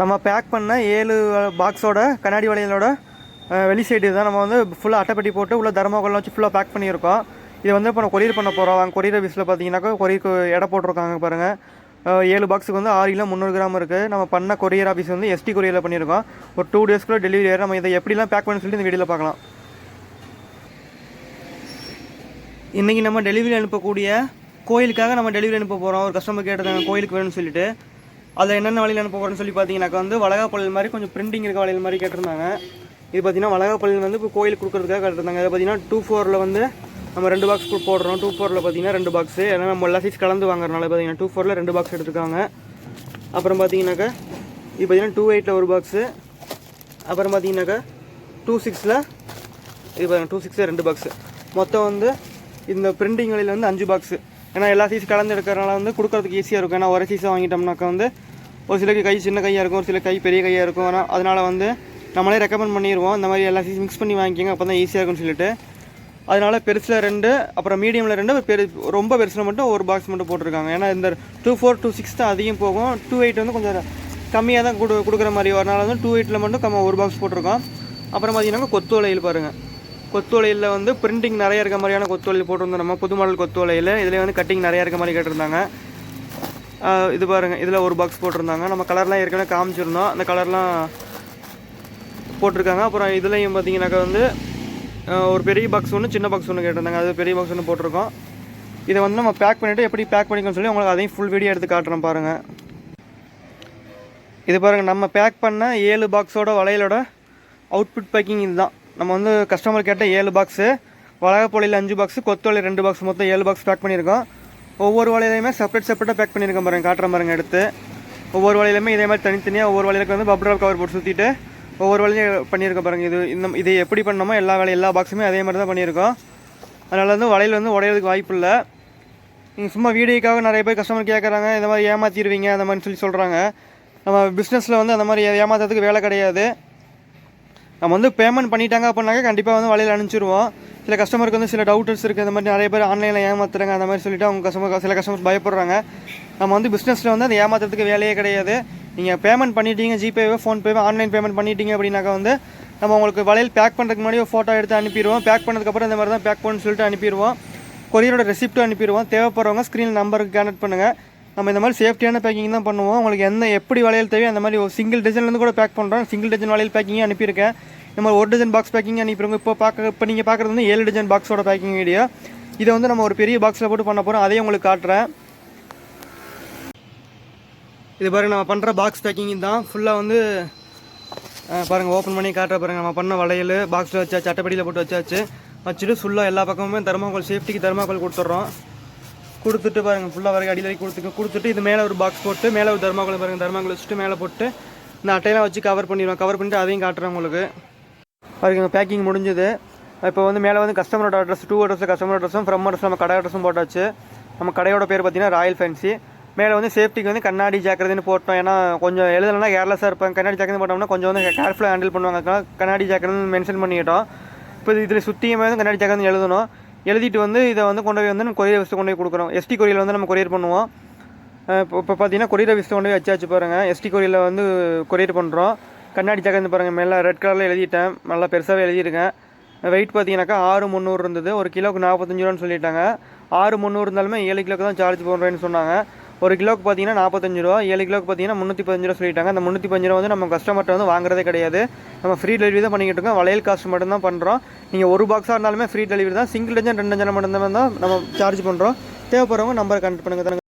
நம்ம பேக் பண்ண ஏழு பாக்ஸோட கண்ணாடி வளையலோட வெளி சைடு தான் நம்ம வந்து ஃபுல்லாக அட்டைப்பட்டி போட்டு உள்ள தர்மாக்கோல்லாம் வச்சு ஃபுல்லாக பேக் பண்ணியிருக்கோம். இது வந்து இப்போ நம்ம கொரியர் பண்ண போகிறோம் அவங்க கொரியர் ஆஃபீஸில் பார்த்தீங்கன்னாக்கா கொரியருக்கு எடை போட்டிருக்காங்க பாருங்கள் ஏழு பாக்ஸுக்கு வந்து ஆறு கிலோ முந்நூறு கிராம் இருக்குது நம்ம பண்ண கொரியர் ஆஃபீஸ் வந்து எஸ்டி கொரியரில் பண்ணியிருக்கோம். ஒரு டூ டேஸ்க்குள்ளே டெலிவரி ஆயிரும். நம்ம இதை எப்படிலாம் பேக் பண்ணி சொல்லிட்டு இந்த வீடியோவில் பார்க்கலாம். இன்றைக்கி நம்ம டெலிவரி அனுப்பக்கூடிய கோயிலுக்காக நம்ம டெலிவரி அனுப்ப போகிறோம் ஒரு கஸ்டமர் கேட்டிருந்தாங்க கோயிலுக்கு வேணும்னு சொல்லிட்டு. அதில் என்னென்ன வலையில் அனுப்ப போகிறேன்னு சொல்லி பார்த்தீங்கன்னாக்கா வந்து வளகாப்பள்ளியில் மாதிரி கொஞ்சம் பிரிண்டிங் இருக்க வலையில் மாதிரி கேட்டிருந்தாங்க. இது பார்த்தீங்கன்னா வளகாப்பள்ளியில் வந்து இப்போ கோயிலுக்கு கொடுக்குறதுக்காக கேட்டிருந்தாங்க. இது பார்த்தீங்கன்னா டூ ஃபோரில் வந்து நம்ம ரெண்டு பாக்ஸ் போடுறோம். டூ ஃபோரில் பார்த்தீங்கன்னா ரெண்டு பாக்ஸு ஏன்னா நம்ம எல்லா சைஸ் கலந்து வாங்குறதுனால பார்த்தீங்கன்னா டூ ஃபோரில் ரெண்டு பாக்ஸ் எடுத்துருக்காங்க. அப்புறம் பார்த்தீங்கன்னாக்கா இது பார்த்தீங்கன்னா டூ எயிட்டில் ஒரு பாக்ஸு அப்புறம் பார்த்தீங்கன்னாக்கா டூ சிக்ஸில் இது பாருங்க டூ சிக்ஸில் ரெண்டு பாக்ஸு மொத்தம் வந்து இந்த பிரிண்டிங் வழியில் வந்து அஞ்சு பாக்ஸு ஏன்னா எல்லா சைஸ் கலந்து எடுக்கிறனால வந்து கொடுக்கறதுக்கு ஈஸியாக இருக்கும். ஏன்னா ஒரே சீஸை வாங்கிட்டோம்னாக்கா வந்து ஒரு சிலருக்கு கை சின்ன கையாக இருக்கும் ஒரு சில கை பெரிய கையாக இருக்கும். ஆனால் அதனால் வந்து நம்மளே ரெக்கமெண்ட் பண்ணிடுவோம் இந்த மாதிரி எல்லா சைஸ் மிக்ஸ் பண்ணி வாங்கிக்கோங்க அப்போ தான் ஈஸியாக இருக்கும்னு சொல்லிட்டு. அதனால பெருசில் ரெண்டு அப்புறம் மீடியமில் ரெண்டு பெரு ரொம்ப பெருசில் மட்டும் ஒரு பாக்ஸ் மட்டும் போட்டிருக்காங்க. ஏன்னா இந்த டூ ஃபோர் டூ சிக்ஸ் தான் அதிகம் போகும். டூ எயிட் வந்து கொஞ்சம் கம்மியாக தான் கொடு கொடுக்குற மாதிரி வரனால வந்து டூ எயிட்டில் மட்டும் கம்ம ஒரு பாக்ஸ் போட்டிருக்கோம். அப்புறம் பார்த்தீங்கன்னா கொத்துவளையில் பாருங்கள் கொத்துவளையில் வந்து பிரிண்டிங் நிறைய இருக்க மாதிரியான கொத்துவளையில் போட்டிருந்தோம் நம்ம. புது மாடல் கொத்துவளையில் இதில் வந்து கட்டிங் நிறையா இருக்க மாதிரி கேட்டிருந்தாங்க. இது பாருங்கள் இதில் ஒரு பாக்ஸ் போட்டிருந்தாங்க. நம்ம கலர்லாம் ஏற்கனவே காமிச்சிருந்தோம். அந்த கலர்லாம் போட்டிருக்காங்க. அப்புறம் இதுலேயும் பார்த்தீங்கன்னாக்கா வந்து ஒரு பெரிய பாக்ஸ் ஒன்று சின்ன பாக்ஸ் ஒன்று கேட்டிருந்தாங்க. அது பெரிய பாக்ஸ் ஒன்று போட்டிருக்கோம். இதை வந்து நம்ம பேக் பண்ணிவிட்டு எப்படி பேக் பண்ணிக்கணும்னு சொல்லி உங்களுக்கு அதையும் ஃபுல் வீடியோ எடுத்து காட்டுறோம் பாருங்கள் இது பாருங்கள் நம்ம பேக் பண்ண ஏழு பாக்ஸோட வளையலோட அவுட்புட் பேக்கிங் இதுதான். நம்ம வந்து கஸ்டமர் கேட்ட ஏழு பாக்ஸு வளகப்பொழியில் அஞ்சு பாக்ஸு கொத்தோலை ரெண்டு பாக்ஸ் மொத்தம் ஏழு பாக்ஸ் பேக் பண்ணியிருக்கோம். ஒவ்வொரு வலையிலையுமே செப்பரேட் செப்பரேட்டாக பேக் பண்ணியிருக்க பாருங்க. காட்டுற பாருங்க எடுத்து. ஒவ்வொரு வலையிலுமே இதே மாதிரி தனித்தனியாக ஒவ்வொரு வலையிலுக்கு வந்து பப்டர் கவர் போட்டு சுற்றிட்டு ஒவ்வொரு வளையும் பண்ணியிருக்க பாருங்க. இது இந்த இதை எப்படி பண்ணோமோ எல்லா வேலை எல்லா பாக்ஸுமே அதே மாதிரி தான் பண்ணியிருக்கோம். அதனால் வந்து வளையல் வந்து உடையிறதுக்கு வாய்ப்பு இல்லை. நீங்கள் சும்மா வீடியோக்காக நிறைய பேர் கஸ்டமர் கேட்குறாங்க இந்த மாதிரி ஏமாற்றிடுவீங்க அந்த மாதிரி சொல்லி சொல்கிறாங்க நம்ம பிஸ்னஸில் வந்து அந்த மாதிரி ஏமாத்துறதுக்கு வேலை கிடையாது. நம்ம வந்து பேமெண்ட் பண்ணிட்டாங்க அப்படின்னாக்க கண்டிப்பாக வந்து வலையில் அனுப்பிச்சிடுவோம் சில கஸ்டமருக்கு வந்து சில டவுட்ஸ் இருக்குது இந்த மாதிரி நிறைய பேர் ஆன்லைனில் ஏமாத்துறாங்க அந்த மாதிரி சொல்லிட்டு அவங்க கஸ்டமர் சில கஸ்டமர்ஸ் பயப்படுறாங்க. நம்ம வந்து பிஸ்னஸில் வந்து அந்த ஏமாத்துறதுக்கு வேலையே கிடையாது. நீங்கள் பேமெண்ட் பண்ணிட்டீங்க ஜிபேவோ ஃபோன்பேவோ ஆன்லைன் பேமெண்ட் பண்ணிட்டீங்க அப்படின்னாக்கா வந்து நம்ம உங்களுக்கு வலையில் பேக் பண்ணுறதுக்கு முன்னாடி ஒரு ஃபோட்டோ எடுத்து அனுப்பிடுவோம். பேக் பண்ணதுக்கப்புறம் இந்த மாதிரி தான் பேக் பண்ணு சொல்லிட்டு அனுப்பிடுவோம். கொரியரோட ரெசிப்ட்டும் அனுப்பிடுவோம். தேவைப்படுறவங்க ஸ்க்ரீன் நம்பருக்கு கனெக்ட் பண்ணுங்கள் நம்ம இந்த மாதிரி சேஃப்டியான பேக்கிங் தான் பண்ணுவோம். உங்களுக்கு எந்த எப்படி வளையல் தேவையோ அந்த மாதிரி ஒரு சிங்கிள் டிசைன்லேருந்து கூட பேக் பண்ணுறோம் சிங்கிள் டிசைன் வளையல் பேக்கிங்கே அனுப்பியிருக்கேன். இந்த மாதிரி ஒரு டஜன் பாக்ஸ் பேக்கிங் அனுப்பிடுவோம் இப்போ பார்க்க இப்போ நீங்கள் பார்க்குறது வந்து ஏழு டஜன் பாக்ஸோட பேக்கிங் வீடியோ இதை வந்து நம்ம ஒரு பெரிய பாக்ஸில் போட்டு பண்ண போகிறோம் அதையும் உங்களுக்கு காட்டுறேன். இது பாருங்கள் நம்ம பண்ணுற பாக்ஸ் பேக்கிங் தான் ஃபுல்லாக வந்து பாருங்கள் ஓப்பன் பண்ணி காட்டுற பாருங்கள் நம்ம பண்ண வளையல் பாக்ஸில் வச்சாச்சு அட்டைப்படியில் போட்டு வச்சாச்சு. வச்சுட்டு ஃபுல்லாக எல்லா பக்கமுமே தர்மாக்கோல் சேஃப்டிக்கு தர்மாக்கோல் கொடுத்துட்றோம். கொடுத்துட்டு பாருங்க. ஃபுல்லாக வரைக்கும் அடியில் வரைக்கும் கொடுத்துட்டு கொடுத்துட்டு இது மேலே ஒரு பாக்ஸ் போட்டு மேலே ஒரு தர்மாக்குளம் பாருங்கள் தர்மாக்குளம் வச்சுட்டு மேலே போட்டு இந்த அட்டையெல்லாம் வச்சு கவர் பண்ணிடுவோம் கவர் பண்ணிட்டு அதையும் காட்டுறேன் உங்களுக்கு. பாருங்க பேக்கிங் முடிஞ்சது. இப்போ வந்து மேலே வந்து கஸ்டமரோட அட்ரஸ் டூ அட்ரஸ் கஸ்டமர் அட்ரஸும் ஃப்ரம் அட்ரஸ் நம்ம கடை அட்ரஸும் போட்டாச்சு. நம்ம கடையோட பேர் பார்த்தீங்கன்னா ராயல் ஃபேன்சி மேலே வந்து சேஃப்டிக்கு வந்து கண்ணாடி ஜாக்கிரதைன்னு போட்டோம். ஏன்னா கொஞ்சம் எழுதலைன்னா கேர்லெஸ்ஸாக இருப்பாங்க. கண்ணாடி ஜாக்கிரதை போட்டோம்னா கொஞ்சம் வந்து கேர்ஃபுல்லாக ஹேண்டில் பண்ணுவாங்க. கண்ணாடி ஜாக்கிரதைன்னு மென்ஷன் பண்ணிக்கிட்டோம். இப்போ இதில் சுற்றியுமே வந்து கண்ணாடி ஜாக்கிரதை எழுதணும். எழுதிட்டு வந்து இதை வந்து கொண்டு போய் வந்து நம்ம கொரியர் வச்சு கொண்டு போய் கொடுக்குறோம். எஸ்டி கொரியரில் வந்து நம்ம கொரியர் பண்ணுவோம். இப்போ இப்போ பார்த்தீங்கன்னா கொரியர் ஆஃபீஸ் கொண்டு போய் வச்சாச்சு பாருங்கள் எஸ்டி கொரியரில் வந்து கொரியர் பண்ணுறோம் கண்ணாடி ஜாக்கிரதை பாருங்கள் மேலே ரெட் கலரில் எழுதிட்டேன். நல்லா பெருசாகவே எழுதியிருக்கேன். வெயிட் பார்த்தீங்கன்னாக்கா ஆறு முந்நூறு இருந்தது. ஒரு கிலோவுக்கு நாற்பத்தஞ்சு ரூபான்னு சொல்லிட்டாங்க. ஆறு முந்நூறு இருந்தாலுமே ஏழு கிலோக்கு தான் சார்ஜ் பண்ணுறேன்னு சொன்னாங்க. ஒரு கிலோக்கு பார்த்தீங்கன்னா நாற்பத்தஞ்சு ரூபா ஏழு கிலோக்கு பார்த்தீங்கன்னா முந்நூற்றி பதினஞ்சு ரூபா சொல்லிட்டாங்க. அந்த முந்நூற்றி பதினஞ்சு ரூபா வந்து நம்ம கஸ்டமர்கிட்ட வந்து வாங்குறதே கிடையாது. நம்ம ஃப்ரீ டெலிவரி தான் பண்ணிக்கிட்டு இருக்கோம். வளையல் காஸ்ட் மட்டும் தான் பண்ணுறோம் நீங்கள் ஒரு பாக்ஸாக இருந்தாலுமே ஃப்ரீ டெலிவரி தான். சிங்கிள் டஜன் ரெண்டு டஜன் மட்டும் தான் நம்ம சார்ஜ் பண்ணுறோம் தேவைப்படுறவங்க நம்பரை கனெக்ட் பண்ணுங்கள்